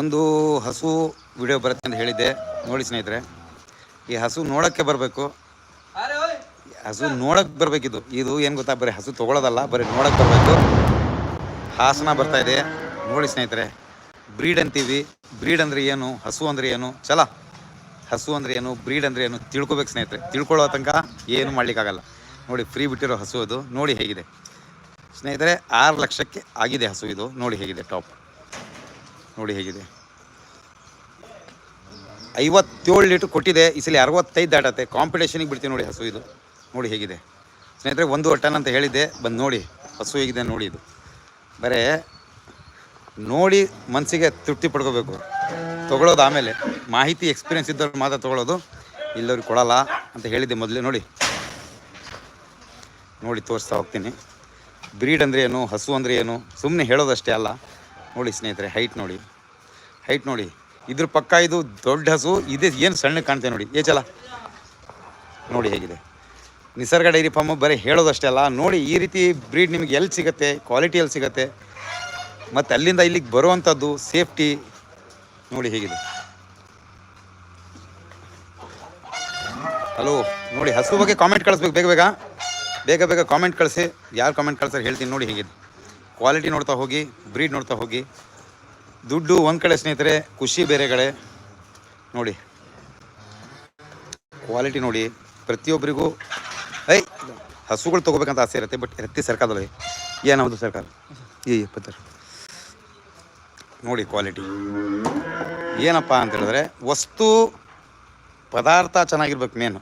ಒಂದು ಹಸು ವಿಡಿಯೋ ಬರುತ್ತೆ ಅಂತ ಹೇಳಿದ್ದೆ. ನೋಡಿ ಸ್ನೇಹಿತರೆ, ಈ ಹಸು ನೋಡೋಕ್ಕೆ ಬರಬೇಕು. ಹಸು ನೋಡಕ್ಕೆ ಬರಬೇಕಿದು. ಇದು ಏನು ಗೊತ್ತಾ, ಬರೀ ಹಸು ತೊಗೊಳೋದಲ್ಲ, ಬರೀ ನೋಡಕ್ಕೆ ಬರಬೇಕು. ಹಾಸನ ಬರ್ತಾ ಇದೆ. ನೋಡಿ ಸ್ನೇಹಿತರೆ ಬ್ರೀಡ್ ಅಂತೀವಿ. ಬ್ರೀಡ್ ಅಂದರೆ ಏನು, ಹಸು ಅಂದರೆ ಏನು? ಚಲ ಹಸು ಅಂದರೆ ಏನು ಬ್ರೀಡ್ ಅಂದರೆ ಏನು? ತಿಳ್ಕೊಬೇಕು ಸ್ನೇಹಿತರೆ. ತಿಳ್ಕೊಳ್ಳೋ ತನಕ ಏನು ಮಾಡಲಿಕ್ಕಾಗಲ್ಲ. ನೋಡಿ ಫ್ರೀ ಬಿಟ್ಟಿರೋ ಹಸು ಅದು. ನೋಡಿ ಹೇಗಿದೆ. ಸ್ನೇಹಿತರೆ, ಆರು ಲಕ್ಷಕ್ಕೆ ಆಗಿದೆ ಹಸು ಇದು. ನೋಡಿ ಹೇಗಿದೆ ಟಾಪ್ ನೋಡಿ ಹೇಗಿದೆ. ಐವತ್ತೇಳು ಲೀಟ್ರ್ ಕೊಟ್ಟಿದೆ ಈ ಸಲ ಅರವತ್ತೈದು ದಾಟತ್ತೆ. ಕಾಂಪಿಟೇಷನಿಗೆ ಬಿಡ್ತೀವಿ ನೋಡಿ ಹಸು ಇದು. ನೋಡಿ ಹೇಗಿದೆ. ಸ್ನೇಹಿತರೆ ಒಂದು ಟನ್ ಅಂತ ಹೇಳಿದ್ದೆ. ಬಂದು ನೋಡಿ, ಹಸು ಹೇಗಿದೆ ನೋಡಿ ಇದು. ಬರೇ, ನೋಡಿ ಮನಸ್ಸಿಗೆ ತೃಪ್ತಿ ಪಡ್ಕೋಬೇಕು. ತೊಗೊಳೋದು ಆಮೇಲೆ. ಮಾಹಿತಿ ಎಕ್ಸ್ಪೀರಿಯನ್ಸ್ ಇದ್ದವ್ರು ಮಾತ್ರ ತೊಗೊಳೋದು ಇಲ್ಲವ್ರಿಗೆ ಕೊಡಲ್ಲ ಅಂತ ಹೇಳಿದ್ದೆ ಮೊದಲೇ. ನೋಡಿ. ನೋಡಿ, ತೋರಿಸ್ತಾ ಹೋಗ್ತೀನಿ. ಬ್ರೀಡ್ ಅಂದರೆ ಏನು, ಹಸು ಅಂದರೆ ಏನು ಸುಮ್ಮನೆ ಹೇಳೋದಷ್ಟೇ ಅಲ್ಲ. ನೋಡಿ ಸ್ನೇಹಿತರೆ ಹೈಟ್ ನೋಡಿ. ಹೈಟ್ ನೋಡಿ. ಇದ್ರ ಪಕ್ಕ ಇದು ದೊಡ್ಡ ಹಸು, ಇದೆ ಏನು ಸಣ್ಣ ಕಾಣ್ತೆ ನೋಡಿ. ಏ ನೋಡಿ ಹೇಗಿದೆ. ನಿಸರ್ಗ ಡೈರಿ ಫಾರ್ಮು ಬರೀ ಹೇಳೋದಷ್ಟೇ ಅಲ್ಲ ನೋಡಿ ಈ ರೀತಿ ಬ್ರೀಡ್ ನಿಮಗೆ ಎಲ್ಲಿ ಸಿಗುತ್ತೆ ಕ್ವಾಲಿಟಿ ಎಲ್ಲಿ ಸಿಗುತ್ತೆ, ಮತ್ತು ಅಲ್ಲಿಂದ ಇಲ್ಲಿಗೆ ಬರುವಂಥದ್ದು ಸೇಫ್ಟಿ ನೋಡಿ ಹೇಗಿದೆ. ಹಲೋ ನೋಡಿ ಹಸು ಬಗ್ಗೆ ಕಾಮೆಂಟ್ ಕಳಿಸ್ಬೇಕು. ಬೇಗ ಬೇಗ. ಬೇಗ ಬೇಗ ಕಾಮೆಂಟ್ ಕಳಿಸಿ. ಯಾರು ಕಾಮೆಂಟ್ ಕಳಿಸ್ರೆ ಹೇಳ್ತೀನಿ ನೋಡಿ ಹೇಗಿದೆ. ಕ್ವಾಲಿಟಿ ನೋಡ್ತಾ ಹೋಗಿ ಬ್ರೀಡ್ ನೋಡ್ತಾ ಹೋಗಿ. ದುಡ್ಡು ಒಂದು ಕಡೆ ಸ್ನೇಹಿತರೆ, ಖುಷಿ ಬೇರೆ ಕಡೆ. ನೋಡಿ. ಕ್ವಾಲಿಟಿ ನೋಡಿ. ಪ್ರತಿಯೊಬ್ಬರಿಗೂ ಐ ಹಸುಗಳು ತೊಗೋಬೇಕಂತ ಆಸೆ ಇರುತ್ತೆ ಬಟ್ ಎತ್ತಿ ಸರ್ಕಾರದಲ್ಲಿ. ಏನಾವುದು ಸರ್ಕಾರ? ಏ ಪತ್ತರ ನೋಡಿ ಕ್ವಾಲಿಟಿ ಏನಪ್ಪ ಅಂತ ಹೇಳಿದ್ರೆ, ವಸ್ತು, ಪದಾರ್ಥ ಚೆನ್ನಾಗಿರ್ಬೇಕು ಮೇನು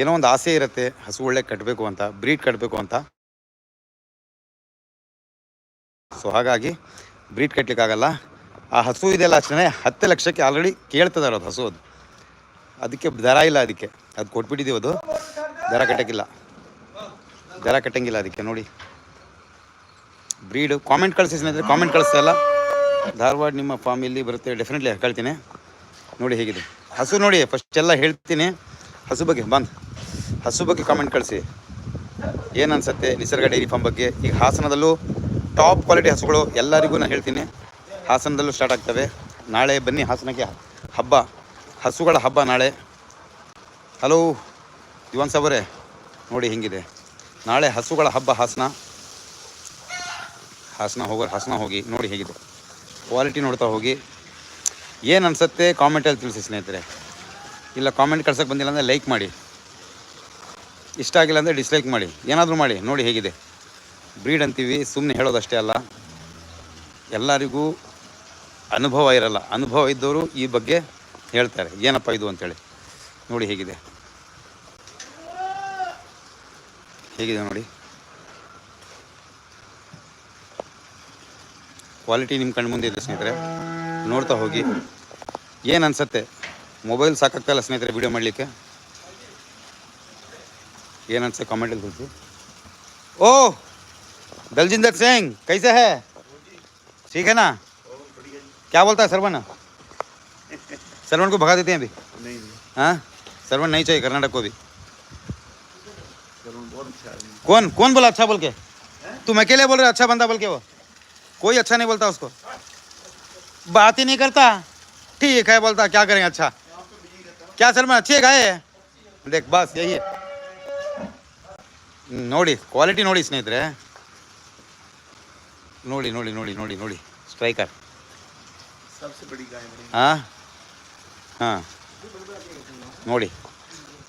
ಏನೋ ಒಂದು ಆಸೆ ಇರುತ್ತೆ, ಹಸು ಒಳ್ಳೆ ಕಟ್ಟಬೇಕು ಅಂತ ಬ್ರೀಡ್ ಕಟ್ಟಬೇಕು ಅಂತ. ಸೊ ಹಾಗಾಗಿ ಬ್ರೀಡ್ ಕಟ್ಟಲಿಕ್ಕಾಗಲ್ಲ ಆ ಹಸು ಇದೆಲ್ಲ ಅಷ್ಟೇ ಹತ್ತು ಲಕ್ಷಕ್ಕೆ ಆಲ್ರೆಡಿ ಕೇಳ್ತದೆ ಅದು ಹಸು ಅದು. ಅದಕ್ಕೆ ದರ ಇಲ್ಲ ಅದಕ್ಕೆ. ಅದು ಕೊಟ್ಬಿಟ್ಟಿದ್ದೀವಿ ಅದು. ದರ ಕಟ್ಟಕ್ಕಿಲ್ಲ. ದರ ಕಟ್ಟಂಗಿಲ್ಲ ಅದಕ್ಕೆ ನೋಡಿ. ಬ್ರೀಡು ಕಾಮೆಂಟ್ ಕಳಿಸಿ ಸ್ನೇಹಿತರೆ ಕಾಮೆಂಟ್ ಕಳಿಸ್ತಾ ಇಲ್ಲ. ಧಾರವಾಡ ನಿಮ್ಮ ಫಾರ್ಮ್ ಇಲ್ಲಿ ಬರುತ್ತೆ ಡೆಫಿನೆಟ್ಲಿ ಕಳ್ತೀನಿ. ನೋಡಿ ಹೇಗಿದೆ. ಹಸು ನೋಡಿ ಫಸ್ಟ್ ಎಲ್ಲ ಹೇಳ್ತೀನಿ. ಹಸು ಬಗ್ಗೆ, ಬಂದು. ಹಸು ಬಗ್ಗೆ ಕಾಮೆಂಟ್ ಕಳಿಸಿ. ಏನು ಅನಿಸುತ್ತೆ ನಿಸರ್ಗ ಡೈರಿ ಫಾರ್ಮ್ ಬಗ್ಗೆ? ಈಗ ಹಾಸನದಲ್ಲೂ ಟಾಪ್ ಕ್ವಾಲಿಟಿ ಹಸುಗಳು ಎಲ್ಲರಿಗೂ ನಾನು ಹೇಳ್ತೀನಿ. ಹಾಸನದಲ್ಲೂ ಸ್ಟಾರ್ಟ್ ಆಗ್ತವೆ. ನಾಳೆ ಬನ್ನಿ ಹಾಸನಕ್ಕೆ ಹಬ್ಬ. ಹಸುಗಳ ಹಬ್ಬ ನಾಳೆ. ಹಲೋ ದಿವಾನ್ ಸಾಬರೇ. ನೋಡಿ ಹೆಂಗಿದೆ. ನಾಳೆ ಹಸುಗಳ ಹಬ್ಬ ಹಾಸನ. ಹಾಸನ ಹೋಗೋ, ಹಾಸನ ಹೋಗಿ, ನೋಡಿ ಹೇಗಿದೆ. ಕ್ವಾಲಿಟಿ ನೋಡ್ತಾ ಹೋಗಿ. ಏನು ಅನಿಸುತ್ತೆ ಕಾಮೆಂಟಲ್ಲಿ ತಿಳಿಸಿ ಸ್ನೇಹಿತರೆ. ಇಲ್ಲ ಕಾಮೆಂಟ್ ಕಳ್ಸೋಕ್ಕೆ ಬಂದಿಲ್ಲ ಅಂದರೆ ಲೈಕ್ ಮಾಡಿ. ಇಷ್ಟ ಆಗಿಲ್ಲ ಅಂದರೆ ಡಿಸ್ಲೈಕ್ ಮಾಡಿ. ಏನಾದರೂ ಮಾಡಿ. ನೋಡಿ ಹೇಗಿದೆ. ಬ್ರೀಡ್ ಅಂತೀವಿ ಸುಮ್ಮನೆ ಹೇಳೋದಷ್ಟೇ ಅಲ್ಲ. ಎಲ್ಲರಿಗೂ ಅನುಭವ ಇರಲ್ಲ. ಅನುಭವ ಇದ್ದವರು ಈ ಬಗ್ಗೆ ಹೇಳ್ತಾರೆ. ಏನಪ್ಪ ಇದು ಅಂತೇಳಿ. ನೋಡಿ ಹೇಗಿದೆ. ಹೇಗಿದೆ ನೋಡಿ. ಕ್ವಾಲಿಟಿ ನಿಮ್ಮ ಕಣ್ಣು ಮುಂದೆ ಇದೆ ಸ್ನೇಹಿತರೆ. ನೋಡ್ತಾ ಹೋಗಿ. ಏನು ಅನ್ಸತ್ತೆ? ಮೊಬೈಲ್ ಸಾಕಾಗ್ತಾಯಿಲ್ಲ ಸ್ನೇಹಿತರೆ ವಿಡಿಯೋ ಮಾಡಲಿಕ್ಕೆ? ಏನು ಅನ್ಸುತ್ತೆ ಕಾಮೆಂಟಲ್ಲಿ ತಿಳಿಸಿ ಓ! दलजिंदर सिंह कैसे है ठीक है ना क्या बोलता है सरवन सरवन को भगा देते हैं अभी नहीं नहीं हाँ सरवन नहीं चाहिए कर्नाटक को भी करुण बहुत अच्छा आदमी कौन कौन बोला अच्छा बोल के तुम अकेले बोल रहे अच्छा बंदा बोल के वो कोई अच्छा नहीं बोलता उसको बात ही नहीं करता ठीक है बोलता क्या करें अच्छा क्या सर अच्छी है गाय है देख बस यही है ಹ್ಮ್, ನೋಡಿ ಕ್ವಾಲಿಟಿ ನೋಡಿ ಸ್ನೇಹಿತರೆ ನೋಡಿ ನೋಡಿ ನೋಡಿ ನೋಡಿ ನೋಡಿ. ಸ್ಟ್ರೈಕರ್ ಹಾಂ? ಹಾಂ. ನೋಡಿ.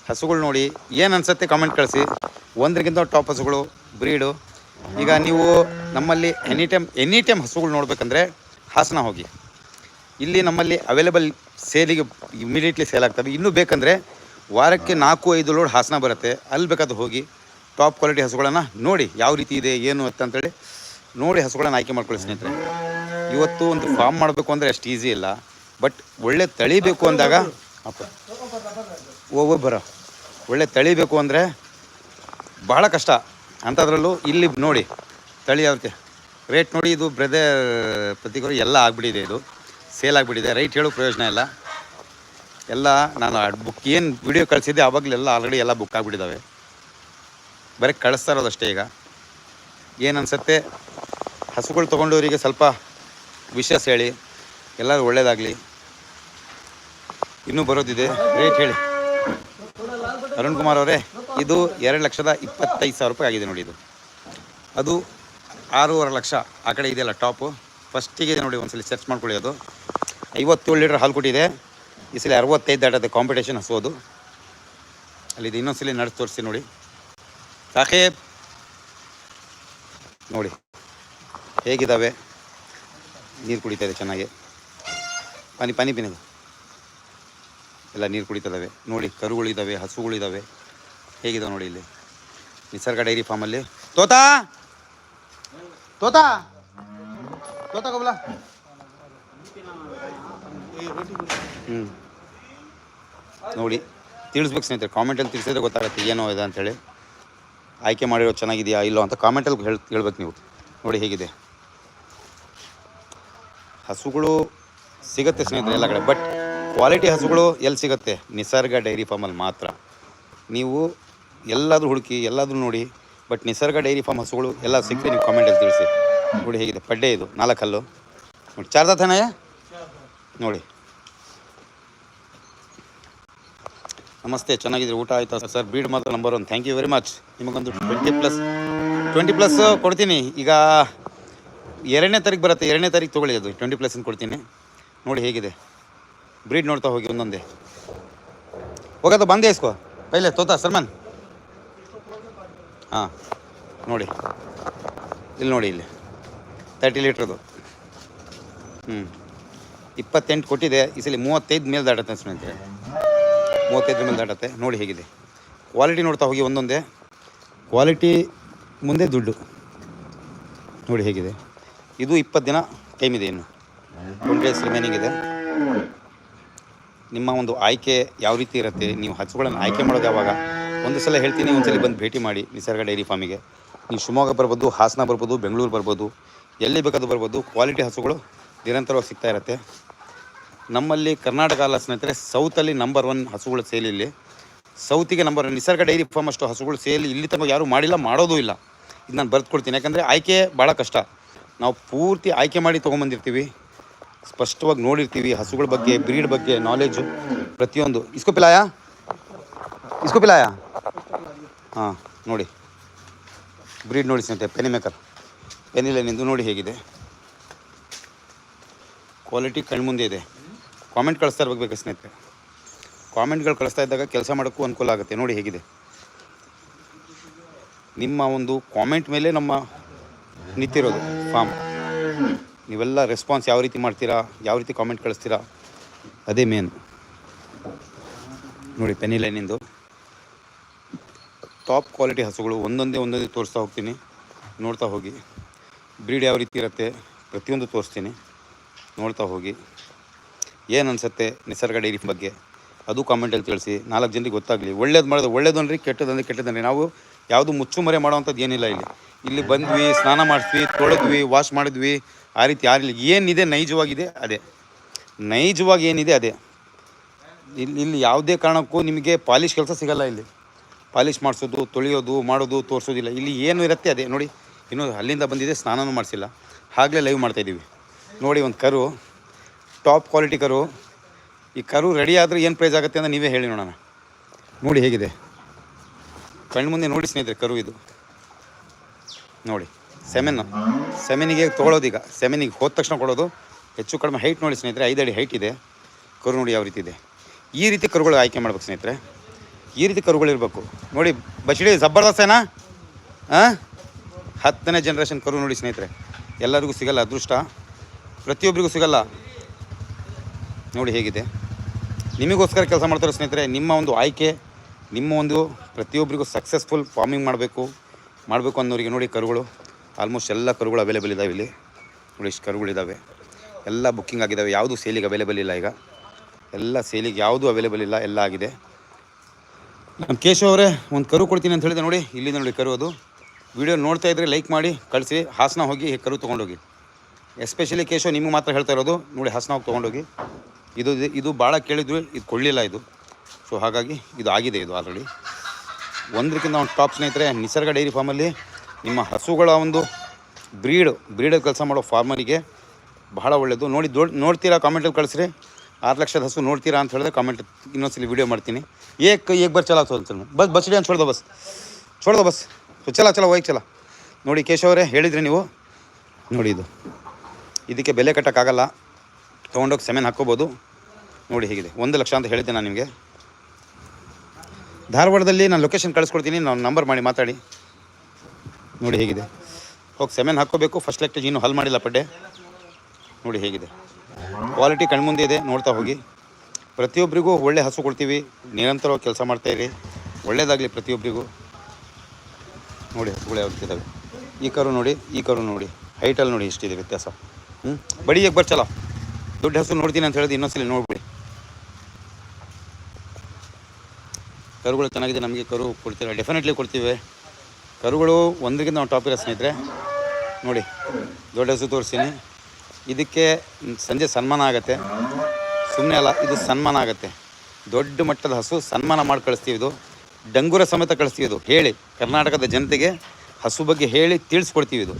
ಹಸುಗಳು ನೋಡಿ. ಏನು ಅನ್ಸುತ್ತೆ ಕಾಮೆಂಟ್ ಕಳಿಸಿ. ಒಂದ್ರಿಗಿಂತ ಟಾಪ್ ಹಸುಗಳು ಬ್ರೀಡು ಈಗ ನೀವು ನಮ್ಮಲ್ಲಿ ಎನಿ ಟೈಮ್ ಎನಿ ಟೈಮ್ ಹಸುಗಳು ನೋಡಬೇಕಂದ್ರೆ ಹಾಸನ ಹೋಗಿ. ಇಲ್ಲಿ ನಮ್ಮಲ್ಲಿ ಅವೈಲೇಬಲ್ ಸೇಲಿಗೆ ಇಮಿಡಿಯೇಟ್ಲಿ ಸೇಲ್ ಆಗ್ತವೆ. ಇನ್ನೂ ಬೇಕಂದರೆ ವಾರಕ್ಕೆ ನಾಲ್ಕು ಐದು ಲೋಡ್ ಹಾಸನ ಬರುತ್ತೆ. ಅಲ್ಲಿ ಬೇಕಾದ್ರೆ ಹೋಗಿ ಟಾಪ್ ಕ್ವಾಲಿಟಿ ಹಸುಗಳನ್ನು ನೋಡಿ. ಯಾವ ರೀತಿ ಇದೆ ಏನು ಅಂತ ಅಂತೇಳಿ ನೋಡಿ ಹಸುಗಳನ್ನು ಆಯ್ಕೆ ಮಾಡ್ಕೊಳ್ಳಿ ಸ್ನೇಹಿತರೆ. ಇವತ್ತು ಒಂದು ಫಾರ್ಮ್ ಮಾಡಬೇಕು ಅಂದರೆ ಅಷ್ಟು ಈಸಿ ಇಲ್ಲ. ಬಟ್ ಒಳ್ಳೆ ತಳಿಬೇಕು ಅಂದಾಗ ಅಪ್ಪ. ಬರ. ಒಳ್ಳೆ ತಳಿಬೇಕು ಅಂದರೆ ಬಹಳ ಕಷ್ಟ. ಅಂಥದ್ರಲ್ಲೂ ಇಲ್ಲಿ ನೋಡಿ, ತಳಿ ಅದಕ್ಕೆ ರೇಟ್ ನೋಡಿ ಇದು ಬ್ರದರ್ ಪ್ರತಿಗಳು ಎಲ್ಲ ಆಗಿಬಿಟ್ಟಿದೆ ಇದು. ಸೇಲ್ ಆಗಿಬಿಟ್ಟಿದೆ. ರೈಟ್ ಹೇಳೋ ಪ್ರಯೋಜನ ಇಲ್ಲ. ಎಲ್ಲ ನಾನು ಬುಕ್ ಏನು ವಿಡಿಯೋ ಕಳಿಸಿದ್ದೆ ಆವಾಗಲೆಲ್ಲ ಆಲ್ರೆಡಿ ಎಲ್ಲ ಬುಕ್ ಆಗಿಬಿಟ್ಟಿದ್ದಾವೆ ಬರೀ ಕಳಿಸ್ತಾ ಇರೋದಷ್ಟೇ ಈಗ. ಏನು ಅನ್ಸುತ್ತೆ? ಹಸುಗಳು ತೊಗೊಂಡವರಿಗೆ ಸ್ವಲ್ಪ ವಿಶೇಷ ಹೇಳಿ ಎಲ್ಲರೂ ಒಳ್ಳೇದಾಗಲಿ. ಇನ್ನೂ ಬರೋದಿದೆ. ರೇಟ್ ಹೇಳಿ. ಅರುಣ್ ಕುಮಾರ್ ಅವರೇ, ಇದು ಎರಡು ಲಕ್ಷದ ಇಪ್ಪತ್ತೈದು ಸಾವಿರ ರೂಪಾಯಿ ಆಗಿದೆ ನೋಡಿ ಇದು. ಅದು ಆರೂವರೆ ಲಕ್ಷ ಆ ಕಡೆ ಇದೆಯಲ್ಲ ಟಾಪು. ಫಸ್ಟಿಗೆ ಇದೆ ನೋಡಿ ಒಂದ್ಸಲಿ ಸರ್ಚ್ ಮಾಡ್ಕೊಳ್ಳಿ ಅದು. ಐವತ್ತೇಳು ಲೀಟ್ರ್ ಹಾಲು ಕೊಟ್ಟಿದೆ. ಈ ಸಲ ಅರವತ್ತೈದು ದಾಟದೆ ಕಾಂಪಿಟೇಷನ್ ಹಸೋದು ಅಲ್ಲಿದು, ಇನ್ನೊಂದ್ಸಲಿ ನಡೆಸಿ ತೋರಿಸಿ ನೋಡಿ. ಸಾಕೇ ನೋಡಿ. ಹೇಗಿದ್ದಾವೆ? ನೀರು ಕುಡಿತಾ ಇದೆ ಚೆನ್ನಾಗಿ. ಪಾನಿ ಪಾನಿ ಪಿನಿ ಎಲ್ಲ ನೀರು ಕುಡಿತದವೆ. ನೋಡಿ ಕರುಗಳಿದ್ದಾವೆ ಹಸುಗಳಿದ್ದಾವೆ ಹೇಗಿದಾವೆ ನೋಡಿ ಇಲ್ಲಿ? ನಿಸರ್ಗ ಡೈರಿ ಫಾರ್ಮಲ್ಲಿ ತೋತಾ? ತೋತಾ? ತೋತಾ ಕಬಲ ಹ್ಞೂ ನೋಡಿ, ತಿಳಿಸ್ಬೇಕು ಸ್ನೇಹಿತರೆ ಕಾಮೆಂಟಲ್ಲಿ ತಿಳಿಸಿದ್ರೆ ಗೊತ್ತಾಗುತ್ತೆ ಏನೋ ಇದೆ ಅಂತೇಳಿ. ಆಯ್ಕೆ ಮಾಡಿರೋ ಚೆನ್ನಾಗಿದೆಯಾ, ಇಲ್ಲೋ ಅಂತ ಕಾಮೆಂಟಲ್ಲಿ ಹೇಳಿ, ಹೇಳ್ಬೇಕು ನೀವು. ನೋಡಿ ಹೇಗಿದೆ. ಹಸುಗಳು ಸಿಗುತ್ತೆ ಸ್ನೇಹಿತರೆ ಎಲ್ಲ ಕಡೆ. ಬಟ್ ಕ್ವಾಲಿಟಿ ಹಸುಗಳು ಎಲ್ಲಿ ಸಿಗುತ್ತೆ? ನಿಸರ್ಗ ಡೈರಿ ಫಾರ್ಮಲ್ಲಿ ಮಾತ್ರ. ನೀವು ಎಲ್ಲಾದರೂ ಹುಡುಕಿ, ಎಲ್ಲಾದರೂ ನೋಡಿ ಬಟ್ ನಿಸರ್ಗ ಡೈರಿ ಫಾರ್ಮ್ ಹಸುಗಳು ಎಲ್ಲ ಸಿಗುತ್ತೆ ನೀವು ಕಾಮೆಂಟಲ್ಲಿ ತಿಳಿಸಿ. ನೋಡಿ ಹೇಗಿದೆ. ಪಡ್ಡೆ ಇದು ನಾಲ್ಕು ಹಲ್ಲು ನೋಡಿ ಚಾರ್ದ ತಾನಯ್ಯ ನೋಡಿ. ನಮಸ್ತೆ ಚೆನ್ನಾಗಿದ್ರೆ ಊಟ ಆಯ್ತಾ? ಸರ್, ಬೀಡ್ ಮಾತ್ರ number one thank you very much ನಿಮಗೊಂದು ಟ್ವೆಂಟಿ ಪ್ಲಸ್ ಟ್ವೆಂಟಿ ಪ್ಲಸ್ ಕೊಡ್ತೀನಿ. ಈಗ ಎರಡನೇ ತಾರೀಕು ಬರುತ್ತೆ, ಎರಡನೇ ತಾರೀಕು ತೊಗೊಳ್ಳಿ ಅದು ಟ್ವೆಂಟಿ ಪ್ಲಸ್ ಕೊಡ್ತೀನಿ. ನೋಡಿ ಹೇಗಿದೆ. ಬ್ರೀಡ್ ನೋಡ್ತಾ ಹೋಗಿ ಒಂದೊಂದೇ. ಹೋಗೋದು, ಬಂದೇ ಇಸ್ಕೋ. ಪೈಲೆ, ತೋತಾ, ಸಲ್ಮಾನ್. ಹಾಂ, ನೋಡಿ. ಇಲ್ಲಿ ನೋಡಿ ಇಲ್ಲಿ. ತರ್ಟಿ ಲೀಟ್ರದು. ಹ್ಞೂ ಇಪ್ಪತ್ತೆಂಟು ಕೊಟ್ಟಿದೆ, ಈ ಸಲ ಮೂವತ್ತೈದು ಮೇಲೆ ದಾಟತ್ತೆ ಸ್ನೇಹಿತರೆ. ಮೂವತ್ತೈದು ಮೇಲೆ ದಾಟತ್ತೆ. ನೋಡಿ ಹೇಗಿದೆ. ಕ್ವಾಲಿಟಿ ನೋಡ್ತಾ ಹೋಗಿ ಒಂದೊಂದೇ. ಕ್ವಾಲಿಟಿ ಮುಂದೆ ದುಡ್ಡು. ನೋಡಿ ಹೇಗಿದೆ. ಇದು ಇಪ್ಪತ್ತು ದಿನ ಟೈಮ್ ಇದೆ ಇನ್ನು. ಟ್ವೆಂಟಿ ಡೇಸ್ ರಿಮೈನಿಂಗ್ ಇದೆ. ನಿಮ್ಮ ಒಂದು ಆಯ್ಕೆ ಯಾವ ರೀತಿ ಇರುತ್ತೆ? ನೀವು ಹಸುಗಳನ್ನು ಆಯ್ಕೆ ಮಾಡೋದು ಯಾವಾಗ? ಒಂದು ಸಲ ಹೇಳ್ತೀನಿ ಒಂದು ಸಲ ಬಂದು ಭೇಟಿ ಮಾಡಿ ನಿಸರ್ಗ ಡೈರಿ ಫಾರ್ಮಿಗೆ. ನೀವು ಶಿವಮೊಗ್ಗ ಬರ್ಬೋದು, ಹಾಸನ ಬರ್ಬೋದು, ಬೆಂಗಳೂರು ಬರ್ಬೋದು, ಎಲ್ಲಿ ಬೇಕಾದರೂ ಬರ್ಬೋದು ಕ್ವಾಲಿಟಿ ಹಸುಗಳು ನಿರಂತರವಾಗಿ ಸಿಗ್ತಾ ಇರುತ್ತೆ. ನಮ್ಮಲ್ಲಿ ಕರ್ನಾಟಕ ಅಲ್ಲ ಸ್ನೇಹಿತರೆ ಸೌತಲ್ಲಿ ನಂಬರ್ ಒನ್ ಹಸುಗಳು ಸೇಲ್ ಇಲ್ಲಿ. ಸೌತಿಗೆ number one Nisarga dairy farm ಅಷ್ಟು ಹಸುಗಳು ಸೇಲ್ ಇಲ್ಲಿ ತನಕ ಯಾರೂ ಮಾಡಿಲ್ಲ, ಮಾಡೋದೂ ಇಲ್ಲ. ಇದು ನಾನು ಬರ್ದ್ಕೊಡ್ತೀನಿ ಯಾಕಂದರೆ ಆಯ್ಕೆ ಭಾಳ ಕಷ್ಟ. ನಾವು ಪೂರ್ತಿ ಆಯ್ಕೆ ಮಾಡಿ ತೊಗೊಂಬಂದಿರ್ತೀವಿ. ಸ್ಪಷ್ಟವಾಗಿ ನೋಡಿರ್ತೀವಿ ಹಸುಗಳ ಬಗ್ಗೆ, ಬ್ರೀಡ್ ಬಗ್ಗೆ ನಾಲೆಜು ಪ್ರತಿಯೊಂದು. ಇಸ್ಕೋ ಪಿಲಾಯ? ಇಸ್ಕೋ ಪಿಲಾಯ? ಹಾಂ, ನೋಡಿ. ಬ್ರೀಡ್ ನೋಡಿ ಸ್ನೇಹಿತೆ ಪೆನಿ ಮೇಕರ್. ಪೆನಿಲ್ಲ ನಿಂದು ನೋಡಿ ಹೇಗಿದೆ. ಕ್ವಾಲಿಟಿ ಕಣ್ಮುಂದೆ ಇದೆ. ಕಾಮೆಂಟ್ ಕಳಿಸ್ತಾ ಇರ್ಬೇಕು ಸ್ನೇಹಿತರೆ? ಕಾಮೆಂಟ್ಗಳು ಕಳಿಸ್ತಾ ಇದ್ದಾಗ ಕೆಲಸ ಮಾಡೋಕ್ಕೂ ಅನುಕೂಲ ಆಗುತ್ತೆ. ನೋಡಿ ಹೇಗಿದೆ. ನಿಮ್ಮ ಒಂದು ಕಾಮೆಂಟ್ ಮೇಲೆ ನಮ್ಮ ನಿಂತಿರೋದು, ಫಾರ್ಮ್. ನೀವೆಲ್ಲ ರೆಸ್ಪಾನ್ಸ್ ಯಾವ ರೀತಿ ಮಾಡ್ತೀರಾ, ಯಾವ ರೀತಿ ಕಾಮೆಂಟ್ ಕಳಿಸ್ತೀರಾ, ಅದೇ ಮೇನ್ ನೋಡಿ ಪೆನಿ ಲೈನಿಂದು ಟಾಪ್ ಕ್ವಾಲಿಟಿ ಹಸುಗಳು ಒಂದೊಂದೇ ಒಂದೊಂದೇ ತೋರಿಸ್ತಾ ಹೋಗ್ತೀನಿ. ನೋಡ್ತಾ ಹೋಗಿ. ಬ್ರೀಡ್ ಯಾವ ರೀತಿ ಇರುತ್ತೆ, ಪ್ರತಿಯೊಂದು ತೋರಿಸ್ತೀನಿ. ನೋಡ್ತಾ ಹೋಗಿ. ಏನು ಅನಿಸುತ್ತೆ ನಿಸರ್ಗ ಡೈರಿ ಬಗ್ಗೆ? ಅದು ಕಾಮೆಂಟಲ್ಲಿ ತಿಳಿಸಿ. ನಾಲ್ಕು ಜನರಿಗೆ ಗೊತ್ತಾಗಲಿ. ಒಳ್ಳೇದು ಮಾಡೋದು ಅನ್ರಿ ಕೆಟ್ಟದಂದ್ರೆ ಕೆಟ್ಟದನ್ರಿ ನಾವು ಯಾವುದು ಮುಚ್ಚುಮರೆ ಮಾಡೋವಂಥದ್ದು ಏನಿಲ್ಲ ಇಲ್ಲಿ. ಇಲ್ಲಿ ಬಂದ್ವಿ, ಸ್ನಾನ ಮಾಡಿಸ್ವಿ ತೊಳೆದ್ವಿ ವಾಶ್ ಮಾಡಿದ್ವಿ. ಆ ರೀತಿ ಯಾರಿಲ್ಲ ಏನಿದೆ ನೈಜವಾಗಿದೆ ಅದೇ. ನೈಜವಾಗಿ ಏನಿದೆ ಅದೇ. ಇಲ್ಲಿ ಇಲ್ಲಿ ಯಾವುದೇ ಕಾರಣಕ್ಕೂ ನಿಮಗೆ ಪಾಲಿಶ್ ಕೆಲಸ ಸಿಗಲ್ಲ ಇಲ್ಲಿ. ಪಾಲಿಶ್ ಮಾಡಿಸೋದು, ತೊಳೆಯೋದು, ಮಾಡೋದು, ತೋರಿಸೋದಿಲ್ಲ. ಇಲ್ಲಿ ಏನು ಇರುತ್ತೆ ಅದೇ. ನೋಡಿ, ಇನ್ನೂ ಅಲ್ಲಿಂದ ಬಂದಿದೆ, ಸ್ನಾನನೂ ಮಾಡಿಸಿಲ್ಲ. ಆಗಲೇ ಲೈವ್ ಮಾಡ್ತಾಯಿದ್ದೀವಿ ನೋಡಿ, ಒಂದು ಕರು ಟಾಪ್ ಕ್ವಾಲಿಟಿ ಕರು. ಈ ಕರು ರೆಡಿ ಆದರೆ ಏನು ಪ್ರೈಸ್ ಆಗುತ್ತೆ ಅಂತ ನೀವೇ ಹೇಳಿ ನೋಡೋಣ. ನೋಡಿ ಹೇಗಿದೆ. ಕಣ್ಣು ಮುಂದೆ ನೋಡಿ ಸ್ನೇಹಿತರೆ ಕರು ಇದು. ನೋಡಿ ಸೆಮೆನ್ ಸೆಮೆನಿಗೆ ಈಗ ಸೆಮೆನಿಗೆ ಹೋದ ತಕ್ಷಣ ಕೊಡೋದು ಹೆಚ್ಚು ಕಡಿಮೆ ಹೈಟ್ ನೋಡಿ ಸ್ನೇಹಿತರೆ, ಐದು ಅಡಿ ಹೈಟ್ ಇದೆ. ಕರು ನೋಡಿ ಯಾವ ರೀತಿ ಇದೆ. ಈ ರೀತಿ ಕರುಗಳು ಆಯ್ಕೆ ಮಾಡ್ಬೇಕು ಸ್ನೇಹಿತರೆ. ಈ ರೀತಿ ಕರುಗಳಿರಬೇಕು ನೋಡಿ ಬಚಡಿ ಜಬರ್ದಸ್ತೇನಾ? ಹಾಂ ಹತ್ತನೇ ಜನ್ರೇಷನ್ ಕರು ನೋಡಿ ಸ್ನೇಹಿತರೆ. ಎಲ್ಲರಿಗೂ ಸಿಗಲ್ಲ ಅದೃಷ್ಟ. ಪ್ರತಿಯೊಬ್ಬರಿಗೂ ಸಿಗಲ್ಲ. ನೋಡಿ ಹೇಗಿದೆ. ನಿಮಗೋಸ್ಕರ ಕೆಲಸ ಮಾಡ್ತಾರೆ ಸ್ನೇಹಿತರೆ. ನಿಮ್ಮ ಒಂದು ಆಯ್ಕೆ, ನಿಮ್ಮ ಒಂದು ಪ್ರತಿಯೊಬ್ಬರಿಗೂ ಸಕ್ಸಸ್ಫುಲ್ ಫಾರ್ಮಿಂಗ್ ಮಾಡಬೇಕು. ಮಾಡಬೇಕು ಅನ್ನೋರಿಗೆ ನೋಡಿ ಕರುಗಳು. ಆಲ್ಮೋಸ್ಟ್ ಎಲ್ಲ ಕರುಗಳು ಅವೈಲೇಬಲ್ ಇದ್ದಾವೆ ಇಲ್ಲಿ. ನೋಡಿ ಇಷ್ಟು ಕರುಗಳಿದ್ದಾವೆ ಎಲ್ಲ ಬುಕ್ಕಿಂಗ್ ಆಗಿದ್ದಾವೆ ಯಾವುದು ಸೇಲಿಗೆ ಅವೈಲೇಬಲ್ ಇಲ್ಲ ಈಗ. ಎಲ್ಲ ಸೇಲಿಗೆ ಯಾವುದು ಅವೈಲೇಬಲ್ ಇಲ್ಲ, ಎಲ್ಲ ಆಗಿದೆ. ನಮ್ಮ ಕೇಶವ್ ಅವರೇ, ಒಂದು ಕರು ಕೊಡ್ತೀನಿ ಅಂತ ಹೇಳಿದೆ ನೋಡಿ. ಇಲ್ಲಿಂದ ನೋಡಿ ಕರು ಅದು. ವಿಡಿಯೋ ನೋಡ್ತಾ ಇದ್ದರೆ ಲೈಕ್ ಮಾಡಿ, ಕಳಿಸಿ. ಹಾಸನ ಹೋಗಿ ಕರು ತೊಗೊಂಡೋಗಿ. ಎಸ್ಪೆಷಲಿ ಕೇಶವ್ ನಿಮಗೆ ಮಾತ್ರ ಹೇಳ್ತಾ ಇರೋದು. ನೋಡಿ ಹಾಸನ ಹೋಗಿ ತೊಗೊಂಡೋಗಿ. ಇದು ಇದು ಭಾಳ ಕೇಳಿದ್ವಿ ಇದು ಕೊಳ್ಳಿಲ್ಲ ಇದು. ಸೊ ಹಾಗಾಗಿ ಇದು ಆಗಿದೆ ಇದು ಆಲ್ರೆಡಿ ಒಂದಕ್ಕಿಂತ ಒಂದು ಟಾಪ್ ಸ್ನೇಹಿತರೆ, ನಿಸರ್ಗ ಡೈರಿ ಫಾರ್ಮಲ್ಲಿ ನಿಮ್ಮ ಹಸುಗಳ ಒಂದು ಬ್ರೀಡ್ ಬ್ರೀಡ್ ಕೆಲಸ ಮಾಡೋ ಫಾರ್ಮರಿಗೆ ಬಹಳ ಒಳ್ಳೆಯದು ನೋಡಿ ದೊಡ್ಡ ನೋಡ್ತೀರಾ ಕಾಮೆಂಟಲ್ಲಿ ಕಳಿಸ್ರಿ. ಆರು ಲಕ್ಷದ ಹಸು ನೋಡ್ತೀರಾ ಅಂತ ಹೇಳಿದ್ರೆ ಕಾಮೆಂಟ್ ಇನ್ನೊಂದ್ಸಲಿ ವೀಡಿಯೋ ಮಾಡ್ತೀನಿ. ಏಕ್ ಏಕ್ ಬರ್ ಚಲೋ ಅಂತ ಬಸ್ ಬಸ್ ಅಂತ ಚೋಡ್ದೋ ಬಸ್. ಚೋಡ್ದೋ ಬಸ್. ಚಲ ಚಲ ಹೋಗಿ ಚಲ. ನೋಡಿ ಕೇಶವರೇ ಹೇಳಿದ್ರಿ ನೀವು. ನೋಡಿ ಇದು. ಇದಕ್ಕೆ ಬೆಲೆ ಕಟ್ಟೋಕ್ಕಾಗಲ್ಲ. ತೊಗೊಂಡೋಗಿ ಸೆಮೆನ್ ಹಾಕ್ಕೋಬೋದು. ನೋಡಿ, ಹೇಗಿದೆ. ಒಂದು ಲಕ್ಷ ಅಂತ ಹೇಳಿದ್ದೆ ನಾನು ನಿಮಗೆ. ಧಾರವಾಡದಲ್ಲಿ ನಾನು ಲೊಕೇಶನ್ ಕಳಿಸ್ಕೊಡ್ತೀನಿ. ನಾನು ನಂಬರ್ ಮಾಡಿ ಮಾತಾಡಿ. ನೋಡಿ ಹೇಗಿದೆ. ಹೋಗಿ ಸೆಮೆನ್ ಹಾಕ್ಕೋಬೇಕು. ಫಸ್ಟ್ ಲೆಕ್ಟೇಜ್ ಇನ್ನೂ ಹಲ್ ಮಾಡಿಲ್ಲ ಪಡ್ಡೆ. ನೋಡಿ ಹೇಗಿದೆ. ಕ್ವಾಲಿಟಿ ಕಣ್ಮುಂದೆ ಇದೆ. ನೋಡ್ತಾ ಹೋಗಿ. ಪ್ರತಿಯೊಬ್ಬರಿಗೂ ಒಳ್ಳೆ ಹಸು ಕೊಡ್ತೀವಿ. ನಿರಂತರವಾಗಿ ಕೆಲಸ ಮಾಡ್ತಾಯಿರಿ ಒಳ್ಳೇದಾಗಲಿ ಪ್ರತಿಯೊಬ್ಬರಿಗೂ ನೋಡಿ ಹಸುಗಳು ಯಾವ ಇದ್ದಾವೆ ಈ ಕರು ನೋಡಿ, ಈ ಕರು ನೋಡಿ. ಹೈಟಲ್ಲಿ ನೋಡಿ ಇಷ್ಟಿದೆ ವ್ಯತ್ಯಾಸ. ಹ್ಞೂ ಬಡಿ ಬರ್ಚಲ್ಲ? ಚಲ ದೊಡ್ಡ ಹಸು ನೋಡ್ತೀನಿ ಅಂತ ಹೇಳಿದ್ರೆ ಇನ್ನೊಂದ್ಸಲಿ ನೋಡ್ಬಿಡಿ ಕರುಗಳು ಚೆನ್ನಾಗಿದೆ, ನಮಗೆ ಕರು ಕೊಡ್ತೀರಾ? ಡೆಫಿನೆಟ್ಲಿ ಕೊಡ್ತೀವಿ. ಕರುಗಳು ಒಂದಕ್ಕಿಂತ ನಾವು ಟಾಪ್ ಇರೋ ಸ್ನೇಹಿತರೆ, ನೋಡಿ, ದೊಡ್ಡ ಹಸು ತೋರಿಸ್ತೀನಿ. ಇದಕ್ಕೆ ಸಂಜೆ ಸನ್ಮಾನ ಆಗುತ್ತೆ. ಸುಮ್ಮನೆ ಅಲ್ಲ, ಇದು ಸನ್ಮಾನ ಆಗುತ್ತೆ. ದೊಡ್ಡ ಮಟ್ಟದ ಹಸು ಸನ್ಮಾನ ಮಾಡಿ ಕಳಿಸ್ತೀವಿ ಇದು. ಡಂಗೂರ ಸಮೇತ ಕಳಿಸ್ತೀವಿ ಇದು. ಹೇಳಿ, ಕರ್ನಾಟಕದ ಜನತೆಗೆ ಹಸು ಬಗ್ಗೆ ಹೇಳಿ ತಿಳಿಸ್ಕೊಡ್ತೀವಿ ಇದು.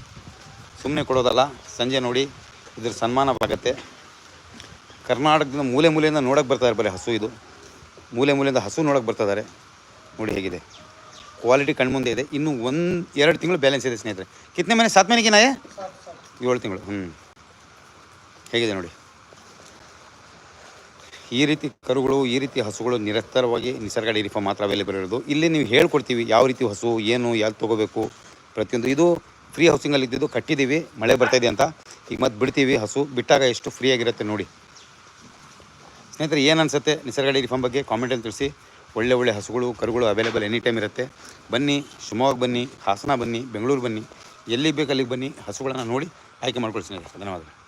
ಸುಮ್ಮನೆ ಕೊಡೋದಲ್ಲ, ಸಂಜೆ ನೋಡಿ ಇದ್ರ ಸನ್ಮಾನವಾಗತ್ತೆ ಕರ್ನಾಟಕದಿಂದ ಮೂಲೆ ಮೂಲೆಯಿಂದ ನೋಡೋಕೆ ಬರ್ತಾರೆ ಬರೀ ಹಸು ಇದು. ಮೂಲೆ ಮೂಲೆಯಿಂದ ಹಸು ನೋಡೋಕೆ ಬರ್ತಿದ್ದಾರೆ ನೋಡಿ ಹೇಗಿದೆ. ಕ್ವಾಲಿಟಿ ಕಣ್ಮುಂದೆ ಇದೆ. ಇನ್ನು ಒಂದು, ಎರಡು ತಿಂಗಳು ಬ್ಯಾಲೆನ್ಸ್ ಇದೆ ಸ್ನೇಹಿತರೆ. ಕಿತ್ತನೆ ಮನೆ ಸಾತ್ ಮನೆಗೆ ನಾಯೇ? ಏಳು ತಿಂಗಳು. ಹ್ಞೂ ಹೇಗಿದೆ ನೋಡಿ. ಈ ರೀತಿ ಕರುಗಳು, ಈ ರೀತಿ ಹಸುಗಳು ನಿರಂತರವಾಗಿ ನಿಸರ್ಗ ಡೈರಿ ಫಾರ್ಮ್ ಮಾತ್ರ ಅವೈಲೇಬಲ್ ಇರೋದು. ಇಲ್ಲಿ ನೀವು ಹೇಳ್ಕೊಡ್ತೀವಿ ಯಾವ ರೀತಿ ಹಸು, ಏನು, ಯಾವ್ದು ತೊಗೋಬೇಕು. ಪ್ರತಿಯೊಂದು ಇದು ಫ್ರೀ ಹೌಸಿಂಗಲ್ಲಿ ಇದ್ದಿದ್ದು ಕಟ್ಟಿದ್ದೀವಿ. ಮಳೆ ಬರ್ತಾಯಿದೆ ಅಂತ. ಈಗ ಮತ್ತೆ ಬಿಡ್ತೀವಿ ಹಸು. ಬಿಟ್ಟಾಗ ಎಷ್ಟು ಫ್ರೀ ಆಗಿರುತ್ತೆ ನೋಡಿ. ಸ್ನೇಹಿತರೆ, ಏನು ಅನಿಸುತ್ತೆ? ನಿಸರ್ಗ ಡೈರಿ ಫಾರ್ಮ್ ಬಗ್ಗೆ ಕಾಮೆಂಟಲ್ಲಿ ತಿಳಿಸಿ. ಒಳ್ಳೆ ಒಳ್ಳೆ ಹಸುಗಳು, ಕರುಗಳು ಅವೈಲೇಬಲ್ ಎನಿ ಟೈಮ್ ಇರುತ್ತೆ. ಬನ್ನಿ ಶಿವಮೊಗ್ಗ ಬನ್ನಿ, ಹಾಸನ ಬನ್ನಿ, ಬೆಂಗಳೂರು ಬನ್ನಿ. ಎಲ್ಲಿ ಬೇಕು ಅಲ್ಲಿಗೆ ಬನ್ನಿ, ಹಸುಗಳನ್ನು ನೋಡಿ ಆಯ್ಕೆ ಮಾಡ್ಕೊಳ್ತೀನಿ ಧನ್ಯವಾದಗಳು.